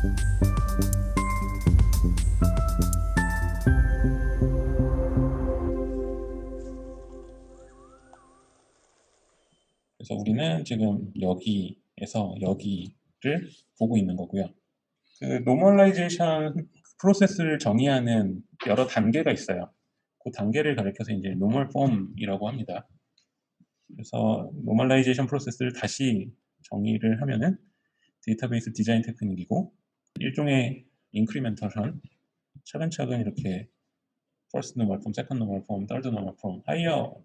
그래서 우리는 지금 여기에서 여기를 보고 있는 거고요. 그 노멀라이제이션 프로세스를 정의하는 여러 단계가 있어요. 그 단계를 가리켜서 이제 노멀 폼이라고 합니다. 그래서 노멀라이제이션 프로세스를 다시 정의를 하면은 데이터베이스 디자인 테크닉이고 일종의 인크리멘터션 차근차근 이렇게 퍼스트 노멀 폼, 세컨드 노멀 폼, 떨드 노멀 폼, 하이어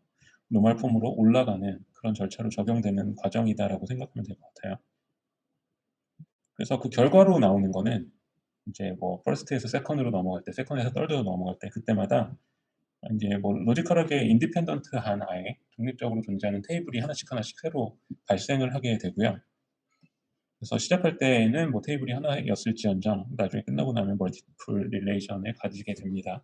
노멀 폼으로 올라가는 그런 절차로 적용되는 과정이다라고 생각하면 될 것 같아요. 그래서 그 결과로 나오는 거는 이제 뭐 퍼스트에서 세컨드로 넘어갈 때, 세컨드에서 떨드로 넘어갈 때 그때마다 이제 뭐 로지컬하게 인디펜던트한 아예 독립적으로 존재하는 테이블이 하나씩 하나씩 새로 발생을 하게 되고요. 그래서 시작할 때에는 뭐 테이블이 하나였을지언정 나중에 끝나고 나면 멀티플 릴레이션을 가지게 됩니다.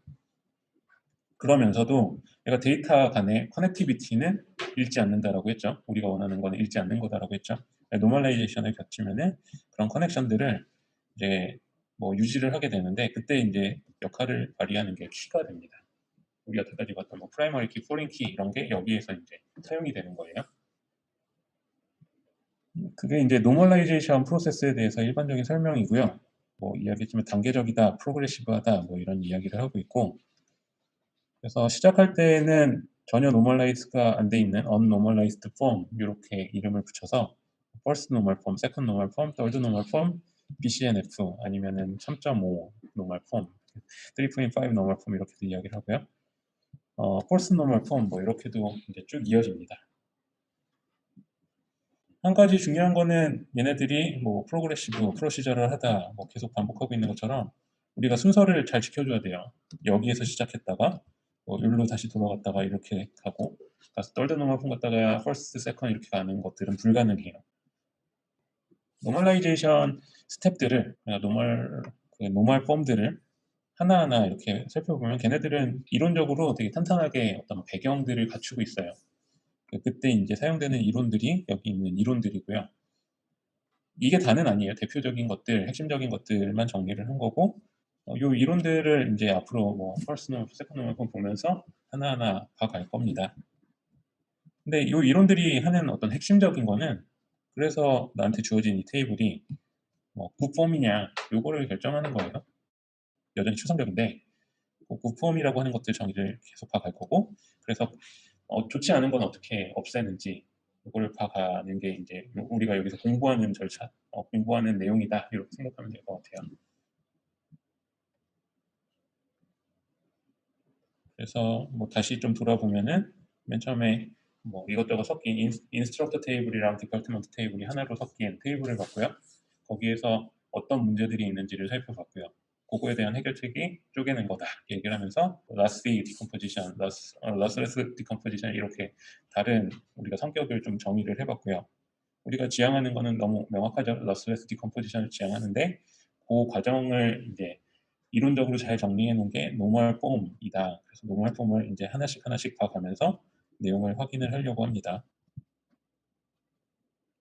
그러면서도 내가 데이터 간의 커넥티비티는 잃지 않는다라고 했죠. 우리가 원하는 거는 잃지 않는 거다라고 했죠. 노멀라이제이션을 겹치면은 그런 커넥션들을 이제 뭐 유지를 하게 되는데 그때 이제 역할을 발휘하는 게 키가 됩니다. 우리 여태까지 봤던 뭐 프라이머리 키, 포린 키 이런 게 여기에서 이제 사용이 되는 거예요. 그게 이제 노멀라이제이션 프로세스에 대해서 일반적인 설명이고요. 뭐 이야기했지만 단계적이다, 프로그레시브하다 뭐 이런 이야기를 하고 있고 그래서 시작할 때는 전혀 노멀라이즈가 안 돼 있는 unnormalized form 이렇게 이름을 붙여서 first normal form, second normal form, third normal form, BCNF 아니면은 3.5 normal form, 3.5 normal form 이렇게도 이야기를 하고요. 어, false normal form 뭐 이렇게도 이제 쭉 이어집니다. 한 가지 중요한 거는 얘네들이 뭐 프로그레시브, 프로시저를 하다 뭐 계속 반복하고 있는 것처럼 우리가 순서를 잘 지켜줘야 돼요. 여기에서 시작했다가 뭐 여기로 다시 돌아갔다가 이렇게 가고 가서 떨드 노멀 폼 갔다가 퍼스트, 세컨 이렇게 가는 것들은 불가능해요. 노멀라이제이션 스텝들을 노멀 그 노멀 폼들을 하나하나 이렇게 살펴보면 걔네들은 이론적으로 되게 탄탄하게 어떤 배경들을 갖추고 있어요. 그때 이제 사용되는 이론들이 여기 있는 이론들이고요. 이게 다는 아니에요. 대표적인 것들, 핵심적인 것들만 정리를 한 거고 어, 요 이론들을 이제 앞으로 뭐 퍼스트 노멀, 세컨드 노멀 보면서 하나하나 봐갈 겁니다. 근데 요 이론들이 하는 어떤 핵심적인 거는 그래서 나한테 주어진 이 테이블이 뭐 굿폼이냐 요거를 결정하는 거예요. 여전히 추상적인데 그 굿폼이라고 하는 것들 정의를 계속 봐갈 거고 그래서 어, 좋지 않은 건 어떻게 없애는지 이거를 봐가는 게 이제 우리가 여기서 공부하는 절차, 어, 공부하는 내용이다 이렇게 생각하면 될 것 같아요. 그래서 뭐 다시 좀 돌아보면은 맨 처음에 뭐 이것저것 섞인 인, 인스트럭터 테이블이랑 디파트먼트 테이블이 하나로 섞인 테이블을 봤고요. 거기에서 어떤 문제들이 있는지를 살펴봤고요. 그거에 대한 해결책이 쪼개는 거다 얘기를 하면서 라스비 디컴포지션, 러스, 러스레스 디컴포지션 이렇게 다른 우리가 성격을 좀 정의를 해봤고요. 우리가 지향하는 거는 너무 명확하죠. 러스레스 디컴포지션을 지향하는데 그 과정을 이제 이론적으로 잘 정리해 놓은 게 노멀 폼이다. 그래서 노멀 폼을 이제 하나씩 하나씩 봐가면서 내용을 확인을 하려고 합니다.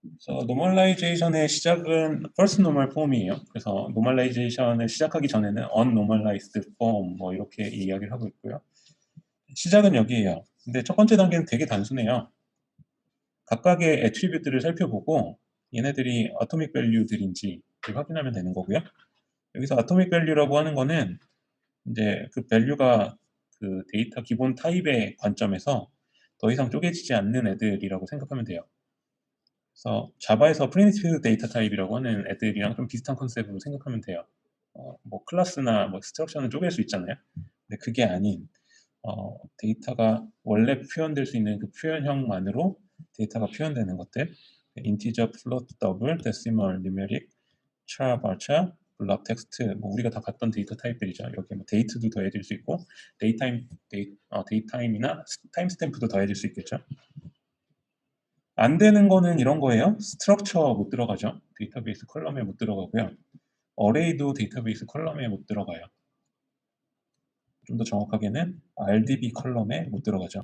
그래서 노멀라이제이션의 시작은 first normal form이에요. 그래서 노멀라이제이션을 시작하기 전에는 unnormalized form 뭐 이렇게 이야기를 하고 있고요. 시작은 여기에요. 근데 첫 번째 단계는 되게 단순해요. 각각의 애트리뷰트를 살펴보고 얘네들이 어토믹 밸류들인지 확인하면 되는 거고요. 여기서 아토믹 밸류라고 하는 거는 이제 그 밸류가 그 데이터 기본 타입의 관점에서 더 이상 쪼개지지 않는 애들이라고 생각하면 돼요. 그래서 자바에서 프리미티브 데이터 타입이라고 하는 애들이랑 좀 비슷한 컨셉으로 생각하면 돼요. 어, 뭐 클래스나 뭐 스트럭처는 쪼갤 수 있잖아요. 근데 그게 아닌 어, 데이터가 원래 표현될 수 있는 그 표현형만으로 데이터가 표현되는 것들 인티저, 플로트, 더블, 데시멀, 뉴메릭, 차, 바차, 블락 텍스트, 뭐 우리가 다 봤던 데이터 타입들이죠. 여기 뭐 데이트도 더해질 수 있고 데이타임, 데이, 어, 데이타임이나 타임스탬프도 더해질 수 있겠죠. 안 되는 거는 이런 거예요. 스트럭처 못 들어가죠. 데이터베이스 컬럼에 못 들어가고요. 어레이도 데이터베이스 컬럼에 못 들어가요. 좀 더 정확하게는 RDB 컬럼에 못 들어가죠.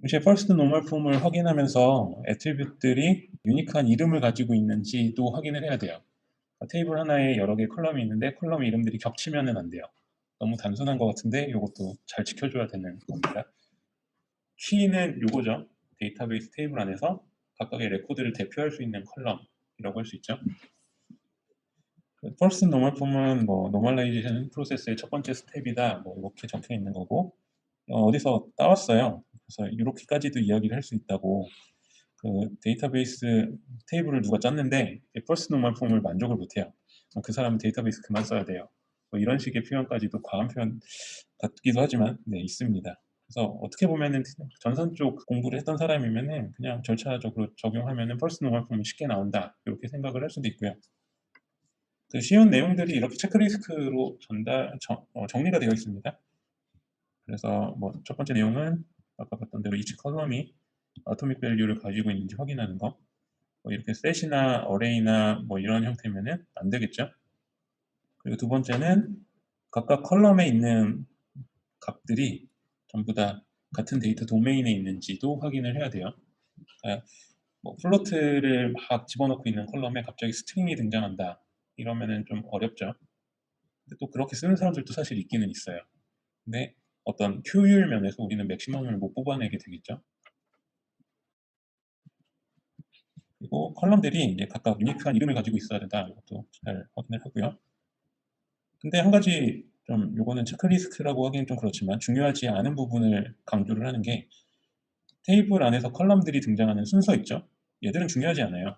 동시에 first form을 확인하면서 애트리뷰트들이 유니크한 이름을 가지고 있는지도 확인을 해야 돼요. 그러니까 테이블 하나에 여러 개 컬럼이 있는데 컬럼 이름들이 겹치면은 안 돼요. 너무 단순한 것 같은데 이것도 잘 지켜줘야 되는 겁니다. 키는 요거죠. 데이터베이스 테이블 안에서 각각의 레코드를 대표할 수 있는 컬럼이라고 할 수 있죠. first normal form은 뭐 normalization 프로세스의 첫 번째 스텝이다. 뭐 이렇게 적혀 있는 거고 어, 어디서 따왔어요. 그래서 이렇게까지도 이야기를 할 수 있다고 그 데이터베이스 테이블을 누가 짰는데 first normal form을 만족을 못해요. 그 사람은 데이터베이스 그만 써야 돼요. 뭐 이런 식의 표현까지도 과한 표현 같기도 하지만 네 있습니다. 그래서 어떻게 보면은 전선 쪽 공부를 했던 사람이면은 그냥 절차적으로 적용하면은 normal form이 쉽게 나온다 이렇게 생각을 할 수도 있고요. 그 쉬운 내용들이 이렇게 체크리스트로 전달 정, 어, 정리가 되어 있습니다. 그래서 뭐 첫 번째 내용은 아까 봤던 대로 each 컬럼이 아토믹 밸류를 가지고 있는지 확인하는 거. 뭐 이렇게 셋이나 어레이나 뭐 이런 형태면은 안 되겠죠. 그리고 두 번째는 각각 컬럼에 있는 값들이 전부 다 같은 데이터 도메인에 있는지도 확인을 해야 돼요. 그러니까 뭐 플로트를 막 집어넣고 있는 컬럼에 갑자기 스트링이 등장한다. 이러면은 좀 어렵죠. 근데 또 그렇게 쓰는 사람들도 사실 있기는 있어요. 근데 어떤 효율 면에서 우리는 맥시멈을 못 뽑아내게 되겠죠. 그리고 컬럼들이 이제 각각 유니크한 이름을 가지고 있어야 된다. 이것도 잘 확인을 하고요. 근데 한 가지 좀 요거는 체크리스트라고 하기는 좀 그렇지만 중요하지 않은 부분을 강조를 하는 게 테이블 안에서 컬럼들이 등장하는 순서 있죠. 얘들은 중요하지 않아요.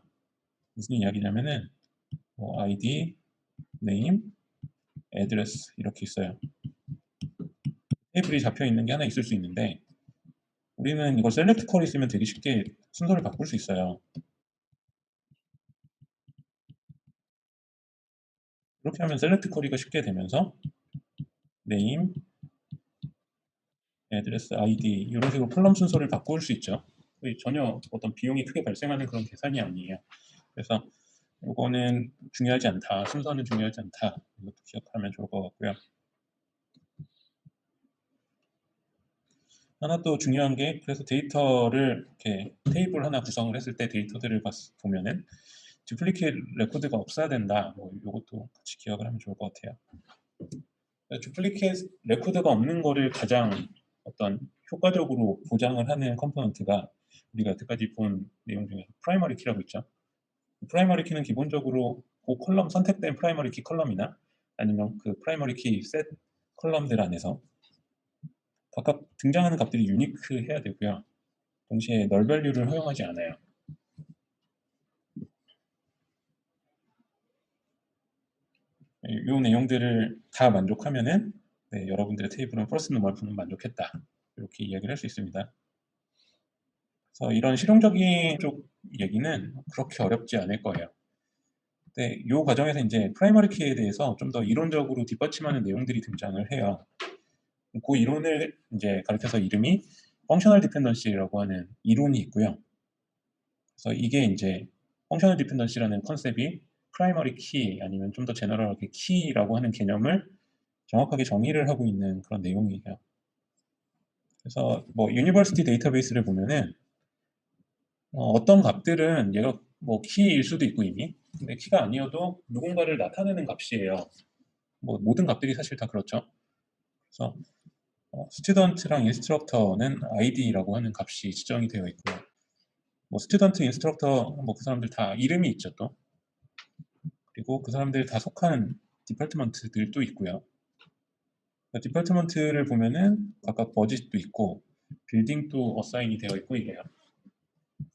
무슨 이야기냐면은 뭐 ID, name, address 이렇게 있어요. 테이블이 잡혀 있는 게 하나 있을 수 있는데 우리는 이걸 셀렉트 컬이 쓰면 되게 쉽게 순서를 바꿀 수 있어요. 이렇게 하면 셀렉트 쿼리가 쉽게 되면서 name, address, id 이런 식으로 컬럼 순서를 바꿀 수 있죠. 전혀 어떤 비용이 크게 발생하는 그런 계산이 아니에요. 그래서 이거는 중요하지 않다. 순서는 중요하지 않다. 이것도 기억하면 좋을 것 같고요. 하나 또 중요한 게 그래서 데이터를 이렇게 테이블 하나 구성을 했을 때 데이터들을 보면은 듀플리케이트 레코드가 없어야 된다. 뭐 이것도 같이 기억을 하면 좋을 것 같아요. 듀플리케이트 레코드가 없는 거를 가장 어떤 효과적으로 보장을 하는 컴포넌트가 우리가 여태까지 본 내용 중에 프라이머리 키라고 있죠. 프라이머리 키는 기본적으로 그 컬럼 선택된 프라이머리 키 컬럼이나 아니면 그 프라이머리 키 셋 컬럼들 안에서 각각 등장하는 값들이 유니크해야 되고요. 동시에 널 밸류를 허용하지 않아요. 이 내용들을 다 만족하면은 네, 여러분들의 테이블은 퍼스트 노멀프는 만족했다. 이렇게 이야기를 할 수 있습니다. 그래서 이런 실용적인 쪽 얘기는 그렇게 어렵지 않을 거예요. 근데 이 과정에서 이제 프라이머리 키에 대해서 좀 더 이론적으로 뒷받침하는 내용들이 등장을 해요. 그 이론을 이제 가르쳐서 이름이 펑셔널 디펜던시라고 하는 이론이 있고요. 그래서 이게 이제 펑셔널 디펜던시라는 컨셉이 프라이머리 키 아니면 좀 더 제너럴하게 키라고 하는 개념을 정확하게 정의를 하고 있는 그런 내용이에요. 그래서 뭐 유니버시티 데이터베이스를 보면은 어, 떤 값들은 얘가 뭐 키일 수도 있고 이미 근데 키가 아니어도 누군가를 나타내는 값이에요. 뭐 모든 값들이 사실 다 그렇죠. 그래서 어, 스튜던트랑 인스트럭터는 id라고 하는 값이 지정이 되어 있고요. 뭐 스튜던트, 인스트럭터 뭐 그 사람들 다 이름이 있죠 또. 그리고 그 사람들 다 속한 디파트먼트들도 있고요. 디파트먼트를 보면은 각각 버짓도 있고 빌딩도 어사인이 되어 있고 이래요.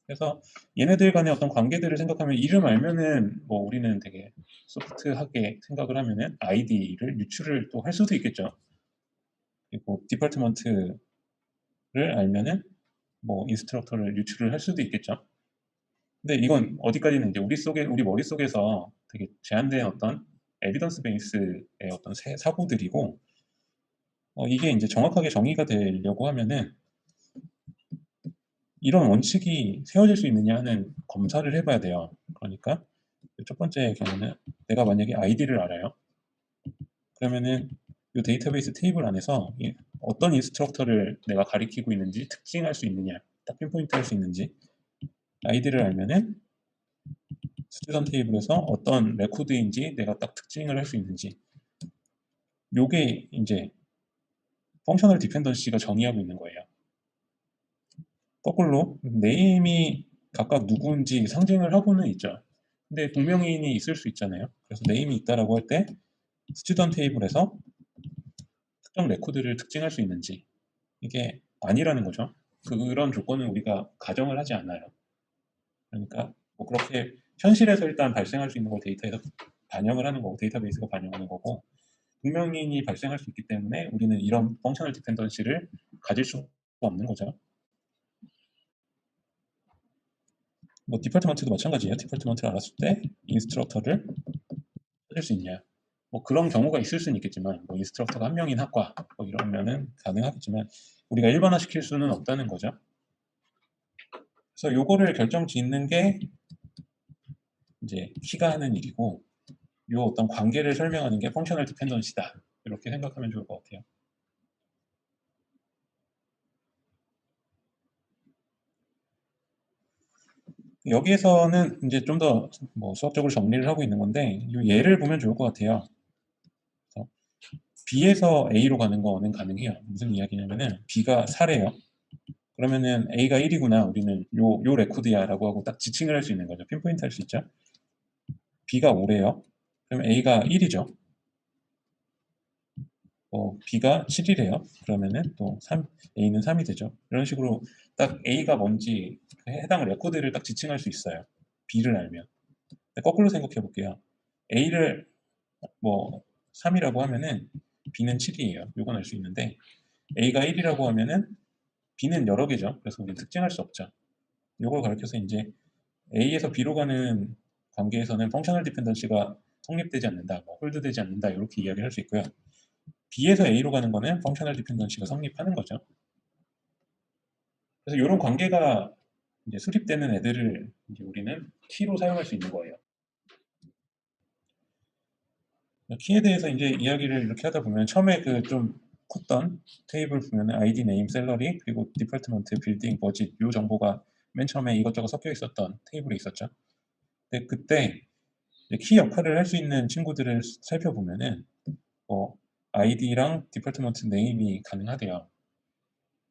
그래서 얘네들 간의 어떤 관계들을 생각하면 이름 알면은 뭐 우리는 되게 소프트하게 생각을 하면은 아이디를 유출을 또 할 수도 있겠죠. 그리고 디파트먼트를 알면은 뭐 인스트럭터를 유출을 할 수도 있겠죠. 근데 이건 어디까지는 이제 우리 속에 우리 머릿속에서 되게 제한된 어떤 에비던스 베이스의 어떤 사고들이고 어, 이게 이제 정확하게 정의가 되려고 하면은 이런 원칙이 세워질 수 있느냐 하는 검사를 해봐야 돼요. 그러니까 첫 번째 경우는 내가 만약에 아이디를 알아요. 그러면은 이 데이터베이스 테이블 안에서 어떤 인스트럭터를 내가 가리키고 있는지 특징할 수 있느냐, 딱 핀포인트 할 수 있는지 아이디를 알면은 스튜던 테이블에서 어떤 레코드인지 내가 딱 특징을 할 수 있는지 요게 이제 펑셔널 디펜던시가 정의하고 있는 거예요. 거꾸로 네임이 각각 누구인지 상징을 하고는 있죠. 근데 동명이인이 있을 수 있잖아요. 그래서 네임이 있다라고 할 때 스튜던 테이블에서 특정 레코드를 특징할 수 있는지 이게 아니라는 거죠. 그런 조건은 우리가 가정을 하지 않아요. 그러니까 뭐 그렇게 현실에서 일단 발생할 수 있는 걸 데이터에서 반영을 하는 거고 데이터베이스가 반영하는 거고 분명인이 발생할 수 있기 때문에 우리는 이런 펑셔널 디펜던시를 가질 수가 없는 거죠. 뭐 디폴트먼트도 마찬가지예요. 디폴트먼트를 알았을 때 인스트럭터를 찾을 수 있냐. 뭐 그런 경우가 있을 수는 있겠지만 뭐 인스트럭터가 한 명인 학과 뭐 이러면은 가능하겠지만 우리가 일반화 시킬 수는 없다는 거죠. 그래서 요거를 결정 짓는 게 이제 키가 하는 일이고 요 어떤 관계를 설명하는 게 펑셔널 디펜던시다. 이렇게 생각하면 좋을 것 같아요. 여기에서는 이제 좀 더 뭐 수학적으로 정리를 하고 있는 건데 이 예를 보면 좋을 것 같아요. B에서 A로 가는 거는 가능해요. 무슨 이야기냐면은 B가 4래요. 그러면은 A가 1이구나. 우리는 요, 요 레코드야 라고 하고 딱 지칭을 할 수 있는 거죠. 핀포인트 할 수 있죠. B가 5래요. 그럼 A가 1이죠. 어, B가 7이래요. 그러면은 또 3, A는 3이 되죠. 이런 식으로 딱 A가 뭔지 해당 레코드를 딱 지칭할 수 있어요. B를 알면. 거꾸로 생각해 볼게요. A를 뭐 3이라고 하면은 B는 7이에요. 요건 알 수 있는데 A가 1이라고 하면은 B는 여러 개죠. 그래서 우리는 특징할 수 없죠. 요걸 가르쳐서 이제 A에서 B로 가는 관계에서는 펑셔널 디펜던시가 성립되지 않는다, 뭐 홀드되지 않는다 이렇게 이야기를 할 수 있고요. B에서 A로 가는 거는 펑셔널 디펜던시가 성립하는 거죠. 그래서 이런 관계가 이제 수립되는 애들을 이제 우리는 키로 사용할 수 있는 거예요. 키에 대해서 이제 이야기를 이렇게 하다 보면 처음에 그 좀 컸던 테이블 보면 아이디, 네임, 셀러리 그리고 디파트먼트, 빌딩, 버짓 요 정보가 맨 처음에 이것저것 섞여 있었던 테이블에 있었죠. 근데 그때 키 역할을 할 수 있는 친구들을 살펴보면은 뭐 아이디랑 디파트먼트 네임이 가능하대요.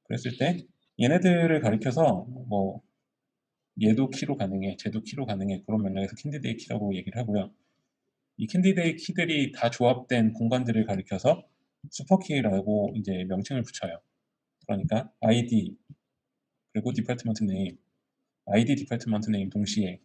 그랬을 때 얘네들을 가리켜서 뭐 얘도 키로 가능해, 쟤도 키로 가능해 그런 맥락에서 캔디데이 키라고 얘기를 하고요. 이 캔디데이 키들이 다 조합된 공간들을 가리켜서 슈퍼키라고 이제 명칭을 붙여요. 그러니까 ID 그리고 디파트먼트 네임, ID 디파트먼트 네임 동시에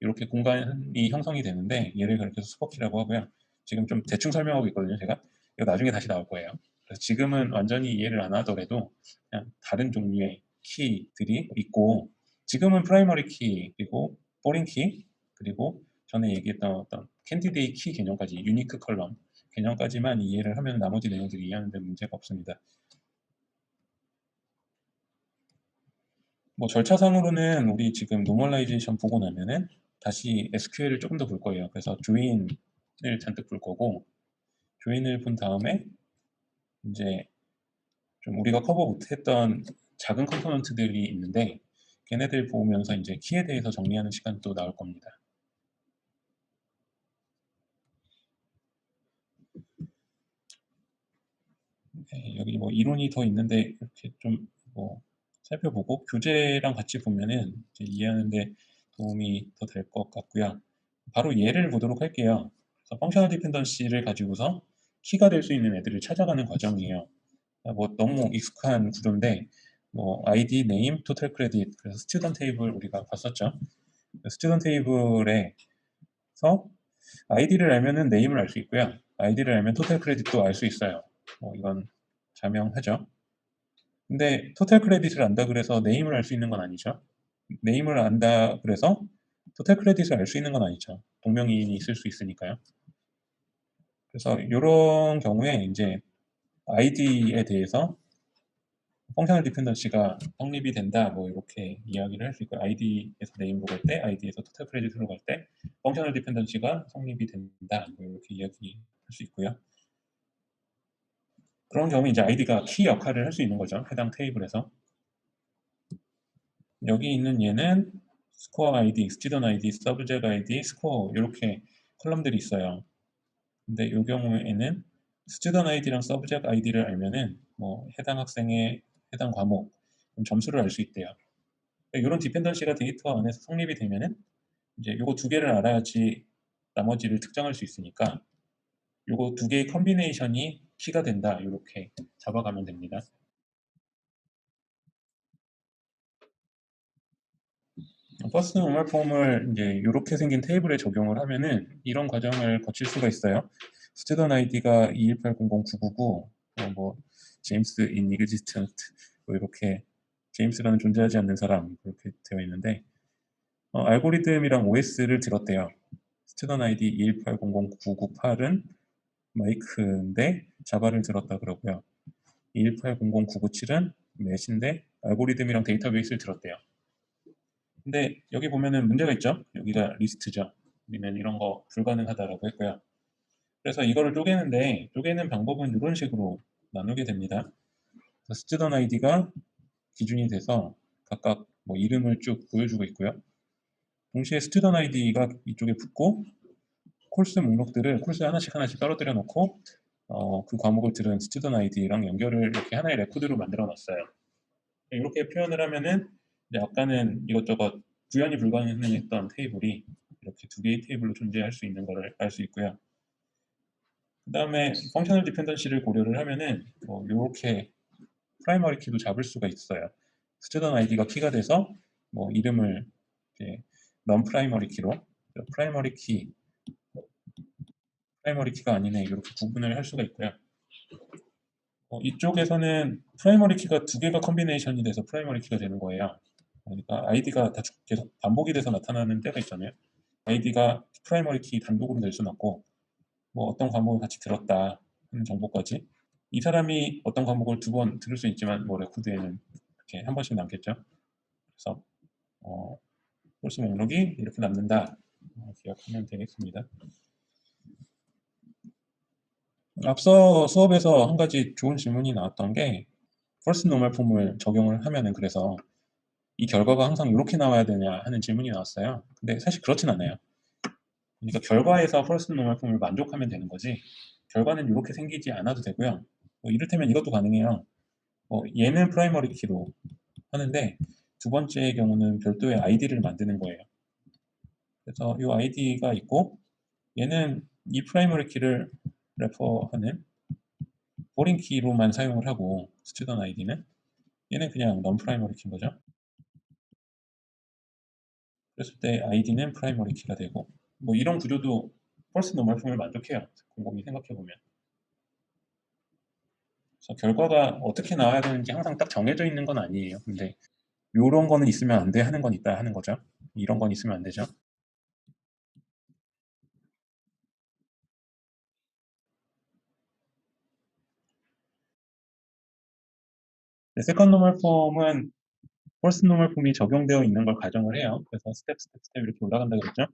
이렇게 공간이 형성이 되는데 얘를 가리켜서 슈퍼키라고 하고요. 지금 좀 대충 설명하고 있거든요, 제가. 이거 나중에 다시 나올 거예요. 그래서 지금은 완전히 이해를 안 하더라도 그냥 다른 종류의 키들이 있고 지금은 프라이머리 키 그리고 포린 키 그리고 전에 얘기했던 어떤 캔디데이 키 개념까지 유니크 컬럼 개념까지만 이해를 하면 나머지 내용들이 이해하는 데 문제가 없습니다. 뭐 절차상으로는 우리 지금 노멀라이제이션 보고 나면은 다시 SQL을 조금 더 볼 거예요. 그래서 조인을 잔뜩 볼 거고 조인을 본 다음에 이제 좀 우리가 커버 못했던 작은 컴포넌트들이 있는데 걔네들 보면서 이제 키에 대해서 정리하는 시간도 나올 겁니다. 네, 여기 뭐 이론이 더 있는데 이렇게 좀 뭐 살펴보고 교재랑 같이 보면은 이해하는데 도움이 더 될 것 같고요. 바로 예를 보도록 할게요. 그래서 펑셔널 디펜던시를 가지고서 키가 될 수 있는 애들을 찾아가는 과정이에요. 뭐 너무 익숙한 구조인데 뭐 ID, 네임, 토탈 크레딧 그래서 스튜던 테이블 우리가 봤었죠. 스튜던 테이블에서 ID를 알면은 네임을 알 수 있고요. ID를 알면 토탈 크레딧도 알 수 있어요. 뭐 이건 자명하죠. 근데 토탈 크레딧을 안다 그래서 네임을 알 수 있는 건 아니죠. 네임을 안다 그래서 토탈 크레딧을 알 수 있는 건 아니죠. 동명이인이 있을 수 있으니까요. 그래서 이런 경우에 이제 ID에 대해서 펑셔널 디펜던시가 성립이 된다 뭐 이렇게 이야기를 할 수 있고 ID에서 네임으로 갈 때, ID에서 토탈 크레딧으로 갈 때 펑셔널 디펜던시가 성립이 된다 뭐 이렇게 이야기할 수 있고요. 그런 경우 이제 아이디가 키 역할을 할 수 있는 거죠. 해당 테이블에서. 여기 있는 얘는 스코어 아이디, 스튜던 아이디, 서브젝 아이디, 스코어 이렇게 컬럼들이 있어요. 근데 이 경우에는 스튜던 아이디랑 서브젝 아이디를 알면은 뭐 해당 학생의 해당 과목 점수를 알 수 있대요. 이런 디펜던시가 데이터 안에서 성립이 되면은 이제 요거 두 개를 알아야지 나머지를 특정할 수 있으니까 요거 두 개의 컨비네이션이 키가 된다 이렇게 잡아가면 됩니다. 버스 노멀 폼을 이제 이렇게 생긴 테이블에 적용을 하면은 이런 과정을 거칠 수가 있어요. 스튜던 아이디가 218009999, 어, 뭐 제임스 인 이그지스턴트 뭐 이렇게 제임스라는 존재하지 않는 사람 그렇게 되어 있는데 어, 알고리즘이랑 OS를 들었대요. 스튜던 아이디 218009998은 마이크인데 자바를 들었다 그러고요. 218009997은 맷인데 알고리즘이랑 데이터베이스를 들었대요. 근데 여기 보면은 문제가 있죠. 여기가 리스트죠. 우리는 이런 거 불가능하다라고 했고요. 그래서 이거를 쪼개는데 쪼개는 방법은 이런 식으로 나누게 됩니다. 스튜던 아이디가 기준이 돼서 각각 뭐 이름을 쭉 보여주고 있고요. 동시에 스튜던 아이디가 이쪽에 붙고 콜스 목록들을 콜스 하나씩 하나씩 떨어뜨려 놓고 어, 그 과목을 들은 스튜던 아이디랑 연결을 이렇게 하나의 레코드로 만들어 놨어요. 이렇게 표현을 하면은 아까는 이것저것 구현이 불가능했던 테이블이 이렇게 두 개의 테이블로 존재할 수 있는 것을 알 수 있고요. 그 다음에 펑셔널 디펜던시를 고려를 하면은 뭐 이렇게 프라이머리 키도 잡을 수가 있어요. 스튜던 아이디가 키가 돼서 뭐 이름을 이제 non 프라이머리 키로 프라이머리 키 프라이머리 키가 아니네 이렇게 구분을 할 수가 있고요. 어, 이쪽에서는 프라이머리 키가 두 개가 컨비네이션이 돼서 프라이머리 키가 되는 거예요. 그러니까 아이디가 다 계속 반복이 돼서 나타나는 때가 있잖아요. 아이디가 프라이머리 키 단독으로 낼 수는 없고 뭐 어떤 과목을 같이 들었다 하는 정보까지 이 사람이 어떤 과목을 두 번 들을 수 있지만 뭐 레코드에는 이렇게 한 번씩 남겠죠. 그래서 어, 홀스 목록이 이렇게 남는다 어, 기억하면 되겠습니다. 앞서 수업에서 한 가지 좋은 질문이 나왔던 게 first normal 폼을 적용을 하면은 그래서 이 결과가 항상 이렇게 나와야 되냐 하는 질문이 나왔어요. 근데 사실 그렇진 않아요. 그러니까 결과에서 first normal 폼을 만족하면 되는 거지 결과는 이렇게 생기지 않아도 되고요. 뭐 이를테면 이것도 가능해요. 뭐 얘는 프라이머리 키로 하는데 두 번째의 경우는 별도의 아이디를 만드는 거예요. 그래서 이 아이디가 있고 얘는 이 프라이머리 키를 레퍼하는 보링 키로만 사용을 하고 스튜던 아이디는 얘는 그냥 non 프라이머리 키인 거죠. 그랬을 때 아이디는 프라이머리 키가 되고 뭐 이런 구조도 펄스 노멀 폼을 만족해요. 곰곰이 생각해 보면. 그래서 결과가 어떻게 나와야 되는지 항상 딱 정해져 있는 건 아니에요. 근데 이런 거는 있으면 안 돼 하는 건 있다 하는 거죠. 이런 건 있으면 안 되죠. 세컨 노멀 폼은 펄스 노멀 폼이 적용되어 있는 걸 가정을 해요. 그래서 스텝 스텝 스텝 이렇게 올라간다 그랬죠.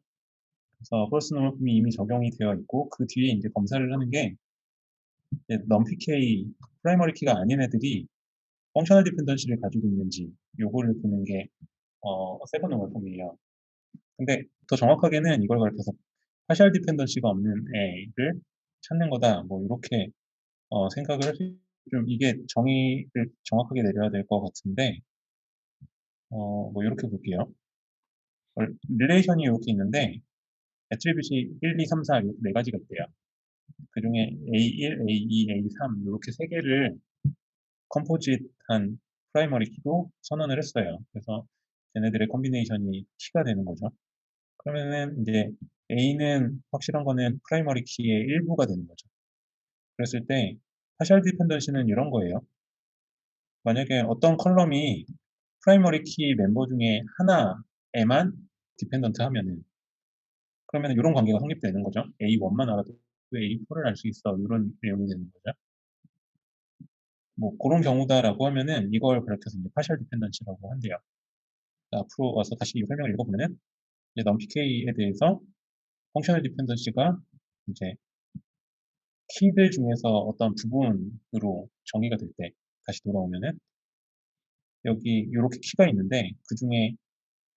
그래서 펄스 노멀 폼이 이미 적용이 되어 있고 그 뒤에 이제 검사를 하는 게 넘피케이 프라이머리 키가 아닌 애들이 펑셔널 디펜던시를 가지고 있는지 요거를 보는 게 어, 세컨 노멀 폼이에요. 근데 더 정확하게는 이걸 가르쳐서 파셜 디펜던시가 없는 애를 찾는 거다. 뭐 이렇게 어, 생각을 할 수 좀 이게 정의를 정확하게 내려야 될 것 같은데 어, 뭐 이렇게 볼게요. 릴레이션이 이렇게 있는데 애트리뷰시 1, 2, 3, 4네 가지가 있대요. 그 중에 A1, A2, A3 이렇게 세 개를 컴포짓한 프라이머리 키도 선언을 했어요. 그래서 쟤네들의 컨비네이션이 키가 되는 거죠. 그러면은 이제 A는 확실한 거는 프라이머리 키의 일부가 되는 거죠. 그랬을 때 파셜 디펜던시는 이런 거예요. 만약에 어떤 컬럼이 프라이머리 키 멤버 중에 하나에만 디펜던트 하면은 그러면 이런 관계가 성립되는 거죠. A1만 알아도 A4를 알 수 있어. 이런 내용이 되는 거죠. 뭐 그런 경우다라고 하면은 이걸 가르쳐서 이제 파셜 디펜던시라고 한대요. 앞으로 와서 다시 이 설명을 읽어보면은 이제 넘피케이에 대해서 펑셔널 디펜던시가 이제 키들 중에서 어떤 부분으로 정의가 될 때 다시 돌아오면은 여기 요렇게 키가 있는데 그 중에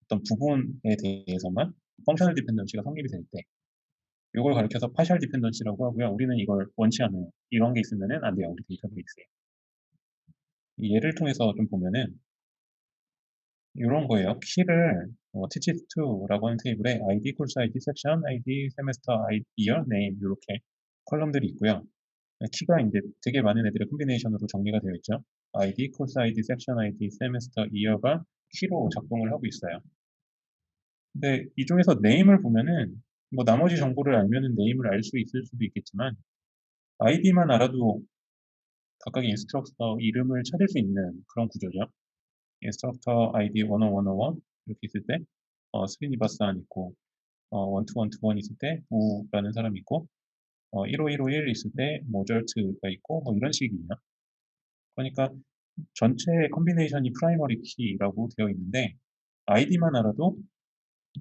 어떤 부분에 대해서만 펑셔널 디펜던시가 성립이 될때 요걸 가리켜서 파셜 디펜던시라고 하고요. 우리는 이걸 원치 않아요. 이런 게 있으면은 안 돼요. 우리 데이터베이스에. 이 예를 통해서 좀 보면은 요런 거예요. 키를 어, teach2라고 하는 테이블에 id equals id section, id semester, id year, name 요렇게 컬럼들이 있고요. 키가 이제 되게 많은 애들의 콤비네이션으로 정리가 되어 있죠. id equals id section, id semester, year가 키로 작동을 하고 있어요. 근데 이 중에서 name을 보면은 뭐 나머지 정보를 알면은 name을 알 수 있을 수도 있겠지만 id만 알아도 각각의 인스트럭터 이름을 찾을 수 있는 그런 구조죠. 인스트럭터 ID 10101 이렇게 있을 때 어, 스리니바스안 있고 어, 1212 있을 때 우라는 사람이 있고 어, 15151 있을 때 모절트가 있고 뭐 이런 식이에요. 그러니까 전체 컨비네이션이 프라이머리 키라고 되어 있는데 아이디만 알아도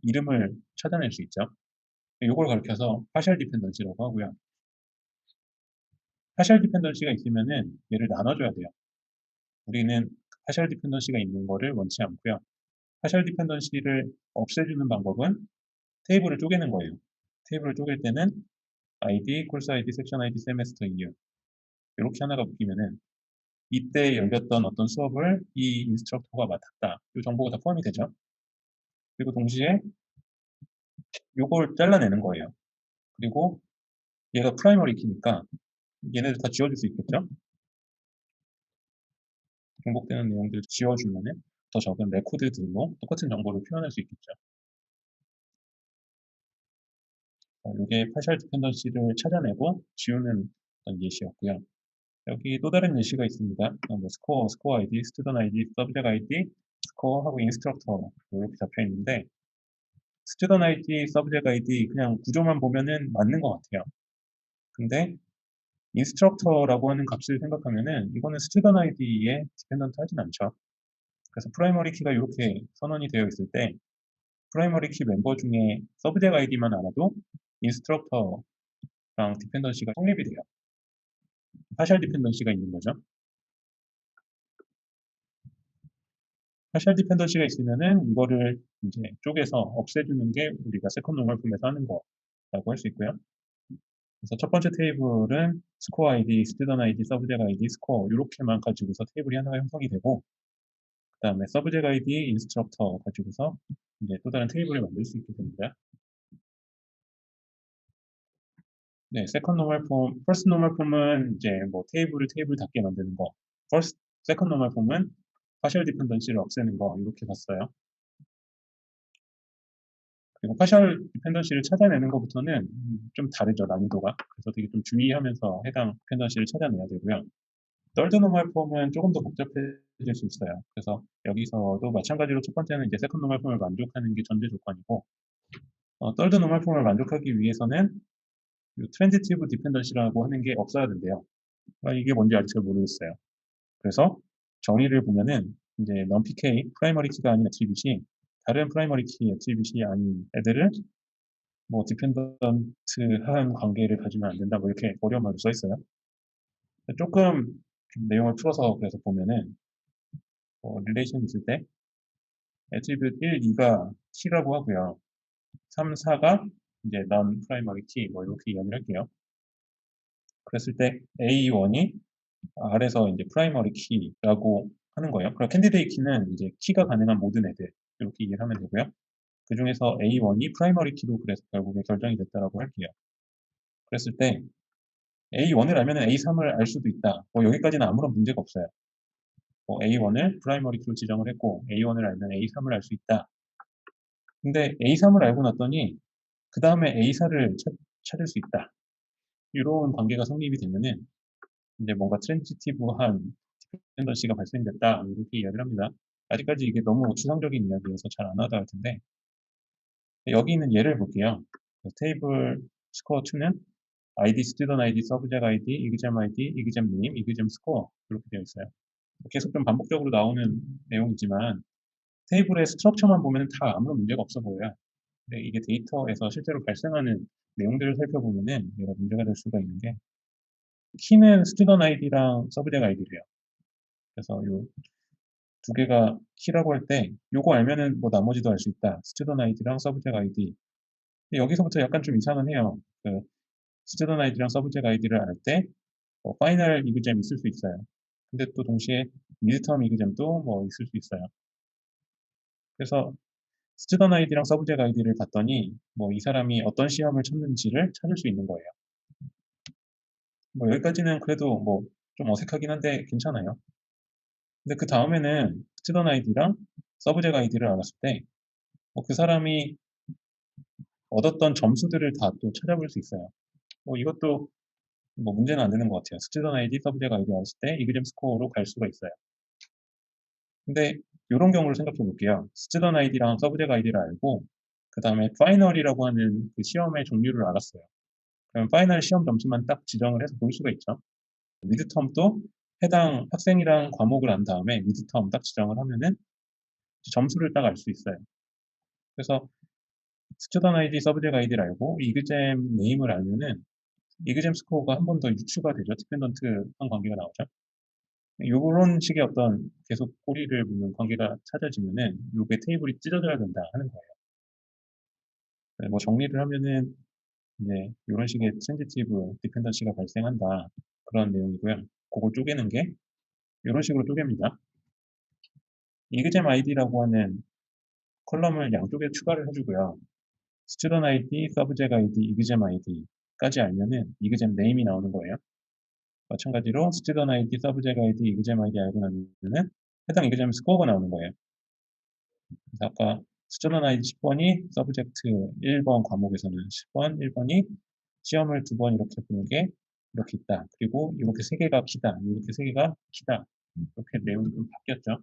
이름을 찾아낼 수 있죠. 이걸 가르켜서 파셜 디펜던시라고 하고요. 파셜 디펜던시가 있으면은 얘를 나눠줘야 돼요. 우리는 파셜 디펜던시가 있는 거를 원치 않고요. 파셜 디펜던시를 없애주는 방법은 테이블을 쪼개는 거예요. 테이블을 쪼갤 때는 id, 콜스 id, 섹션 id, 세메스터 이유 이렇게 하나가 바뀌면은 이때 열렸던 어떤 수업을 이 인스트럭터가 맡았다. 이 정보가 다 포함이 되죠. 그리고 동시에 요걸 잘라내는 거예요. 그리고 얘가 프라이머리 키니까 얘네들 다 지워줄 수 있겠죠? 중복되는 내용들을 지워주면은 더 적은 레코드들로 똑같은 정보를 표현할 수 있겠죠. 이게 파셜 디펜던시를 찾아내고 지우는 어떤 예시였고요. 여기 또 다른 예시가 있습니다. 뭐 스코어, 스코어 아이디, 스튜던 아이디, 서브젝 아이디, 스코어하고 인스트럭터 이렇게 잡혀 있는데 스튜던 아이디, 서브젝 아이디 그냥 구조만 보면은 맞는 것 같아요. 근데 인스트럭터라고 하는 값을 생각하면은 이거는 스튜던 아이디에 디펜던트 하진 않죠. 그래서 프라이머리 키가 이렇게 선언이 되어 있을 때 프라이머리 키 멤버 중에 서브젝 아이디만 알아도 인스트럭터랑 디펜던시가 성립이 돼요. 파셜 디펜던시가 있는 거죠. 파셜 디펜던시가 있으면은 이거를 이제 쪼개서 없애주는 게 우리가 세컨 노멀 폼에서 하는 거라고 할 수 있고요. 그래서 첫 번째 테이블은 스코어 아이디, 스튜던 아이디, 서브젝 아이디, 스코어 이렇게만 가지고서 테이블이 하나가 형성이 되고 그 다음에 서브젝 아이디, 인스트럭터 가지고서 이제 또 다른 테이블을 만들 수 있게 됩니다. 네, 세컨 노멀 폼, 퍼스트 노멀 폼은 이제 뭐 테이블을 테이블답게 만드는 거, 퍼스트, 세컨 노멀 폼은 파셜 디펜던시를 없애는 거 이렇게 봤어요. 그리고 파셜 디펜던시를 찾아내는 것부터는 좀 다르죠 난이도가. 그래서 되게 좀 주의하면서 해당 디펜던시를 찾아내야 되고요. 널드 노멀 폼은 조금 더 복잡해질 수 있어요. 그래서 여기서도 마찬가지로 첫 번째는 이제 세컨 노멀 폼을 만족하는 게 전제 조건이고, 어, 널드 노멀 폼을 만족하기 위해서는 트랜지티브 디펜던시라고 하는 게 없어야 된대요. 아, 이게 뭔지 아직 잘 모르겠어요. 그래서 정의를 보면은 이제 non-pk 프라이머리 키가 아닌 애트리뷰시 다른 프라이머리 키 애트리뷰시 아닌 애들을 뭐 디펜던트한 관계를 가지면 안 된다 뭐 이렇게 어려운 말로 써 있어요. 조금 좀 내용을 풀어서 그래서 보면은 뭐 릴레이션 있을 때 애트리뷰 1, 2가 키라고 하고요. 3, 4가 이제 non primary key 뭐 이렇게 이야기를 할게요. 그랬을 때 A1이 아래서 이제 primary key라고 하는 거예요. 그럼 candidate key는 이제 키가 가능한 모든 애들 이렇게 이해를 하면 되고요. 그 중에서 A1이 primary key로 그래서 결국에 결정이 됐다라고 할게요. 그랬을 때 A1을 알면 A3을 알 수도 있다. 뭐 여기까지는 아무런 문제가 없어요. 뭐 A1을 primary key로 지정을 했고 A1을 알면 A3을 알 수 있다. 근데 A3을 알고 났더니 그 다음에 A사를 찾, 찾을 수 있다. 이런 관계가 성립이 되면은 이제 뭔가 트랜지티브한 디펜던시가 발생됐다. 이렇게 이야기를 합니다. 아직까지 이게 너무 추상적인 이야기여서 잘 안 와닿을 텐데 여기 있는 예를 볼게요. 테이블 스코어 2는 ID, student ID, subject ID, exam ID, exam name, exam score 이렇게 되어 있어요. 계속 좀 반복적으로 나오는 내용이지만 테이블의 스트럭처만 보면 다 아무런 문제가 없어 보여요. 근데 이게 데이터에서 실제로 발생하는 내용들을 살펴보면은 얘가 문제가 될 수가 있는 게 키는 스튜던 아이디랑 서브젝 아이디래요. 그래서 요 두 개가 키라고 할 때 요거 알면은 뭐 나머지도 알 수 있다. 스튜던 아이디랑 서브젝 아이디. 여기서부터 약간 좀 이상은 해요. 그 스튜던 아이디랑 서브젝 아이디를 알 때 뭐 파이널 이그잼 있을 수 있어요. 근데 또 동시에 미드텀 이그잼도 뭐 있을 수 있어요. 그래서 스튜던 아이디랑 서브젝 아이디를 봤더니 뭐 이 사람이 어떤 시험을 쳤는지를 찾을 수 있는 거예요. 뭐 여기까지는 그래도 뭐 좀 어색하긴 한데 괜찮아요. 근데 그 다음에는 스튜던 아이디랑 서브젝 아이디를 알았을 때 뭐 그 사람이 얻었던 점수들을 다 또 찾아볼 수 있어요. 뭐 이것도 뭐 문제는 안 되는 것 같아요. 스튜던 아이디, 서브젝 아이디 알았을 때 이그잼 스코어로 갈 수가 있어요. 근데 이런 경우를 생각해 볼게요. 스튜던 아이디랑 서브젝 아이디를 알고 그 다음에 파이널이라고 하는 그 시험의 종류를 알았어요. 그럼 파이널 시험 점수만 딱 지정을 해서 볼 수가 있죠. 미드텀도 해당 학생이랑 과목을 안 다음에 미드텀 딱 지정을 하면은 점수를 딱 알 수 있어요. 그래서 스튜던 아이디, 서브젝 아이디를 알고 이그잼 네임을 알면은 이그잼 스코어가 한 번 더 유추가 되죠. 디펜던트한 관계가 나오죠. 요런 식의 어떤 계속 꼬리를 무는 관계가 찾아지면은 요게 테이블이 찢어져야 된다 하는 거예요. 네, 뭐 정리를 하면은 이제 요런 식의 센지티브 디펜던시가 발생한다. 그런 내용이고요. 그걸 쪼개는 게 요런 식으로 쪼갭니다. 이그잼 아이디라고 하는 컬럼을 양쪽에 추가를 해주고요. 스튜던 아이디, 서브젝 아이디, 이그잼 아이디까지 알면은 이그잼 네임이 나오는 거예요. 마찬가지로 스튜던 아이디, 서브젝 아이디, 이그잼 아이디 알고 나면은 해당 이그잼 스코어가 나오는 거예요. 그래서 아까 스튜던 아이디 10번이 서브젝트 1번 과목에서는 10번, 1번이 시험을 두 번 이렇게 보는 게 이렇게 있다. 그리고 이렇게 세 개가 키다. 이렇게 세 개가 키다. 이렇게 내용이 좀 바뀌었죠.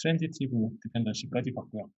트랜지티브 디펜던시까지 봤고요.